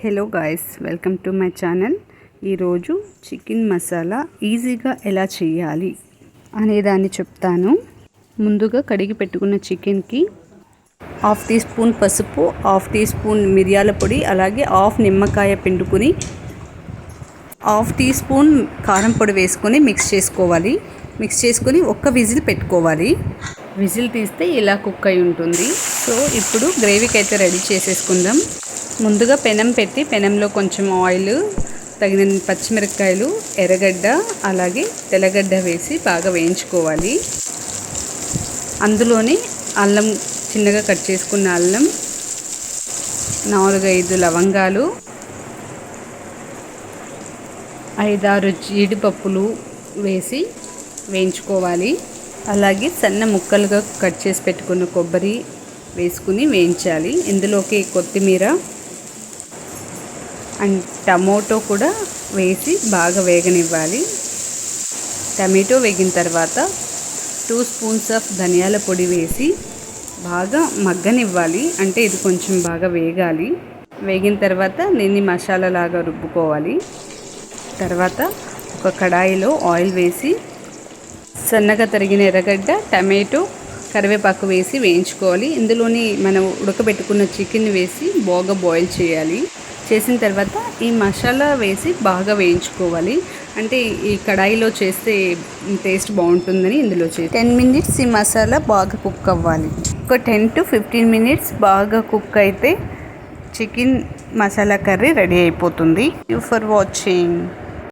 Hello guys welcome to my channel ఈరోజు chicken masala ఈజీగా ఎలా చేయాలి అనేదాన్ని చెప్తాను. ముందుగా కడిగి పెట్టుకున్న చికెన్కి హాఫ్ టీ స్పూన్ పసుపు హాఫ్ టీ స్పూన్ మిరియాల పొడి అలాగే హాఫ్ నిమ్మకాయ పిండుకుని హాఫ్ టీ స్పూన్ కారం పొడి వేసుకొని మిక్స్ చేసుకోవాలి. మిక్స్ చేసుకొని ఒక్క విజిల్ పెట్టుకోవాలి. విజిల్ తీస్తే ఇలా కుక్ అయి ఉంటుంది. సో ఇప్పుడు గ్రేవీకి అయితే రెడీ చేసేసుకుందాం. ముందుగా పెనం పెట్టి పెనంలో కొంచెం ఆయిల్ తగిన పచ్చిమిరపకాయలు ఎర్రగడ్డ అలాగే తెల్లగడ్డ వేసి బాగా వేయించుకోవాలి. అందులోనే అల్లం చిన్నగా కట్ చేసుకున్న అల్లం నాలుగైదు లవంగాలు ఐదారు జీడిపప్పులు వేసి వేయించుకోవాలి. అలాగే సన్న ముక్కలుగా కట్ చేసి పెట్టుకున్న కొబ్బరి వేసుకుని వేయించాలి. ఇందులోకి కొత్తిమీర అండ్ టమోటో కూడా వేసి బాగా వేగనివ్వాలి. టమాటో వేగిన తర్వాత టూ స్పూన్స్ ఆఫ్ ధనియాల పొడి వేసి బాగా మగ్గనివ్వాలి. అంటే ఇది కొంచెం బాగా వేగాలి. వేగిన తర్వాత దీన్ని మసాలా లాగా రుబ్బుకోవాలి. తర్వాత ఒక కడాయిలో ఆయిల్ వేసి సన్నగా తరిగిన ఎర్రగడ్డ టమాటో కరివేపాకు వేసి వేయించుకోవాలి. ఇందులోని మనం ఉడకబెట్టుకున్న చికెన్ వేసి బాగా బాయిల్ చేయాలి. చేసిన తర్వాత ఈ మసాలా వేసి బాగా వేయించుకోవాలి. అంటే ఈ కడాయిలో చేస్తే టేస్ట్ బాగుంటుందని ఇందులో చేసి టెన్ మినిట్స్ ఈ మసాలా బాగా కుక్ అవ్వాలి. ఒక టెన్ టు ఫిఫ్టీన్ మినిట్స్ బాగా కుక్ అయితే చికెన్ మసాలా కర్రీ రెడీ అయిపోతుంది. You for watching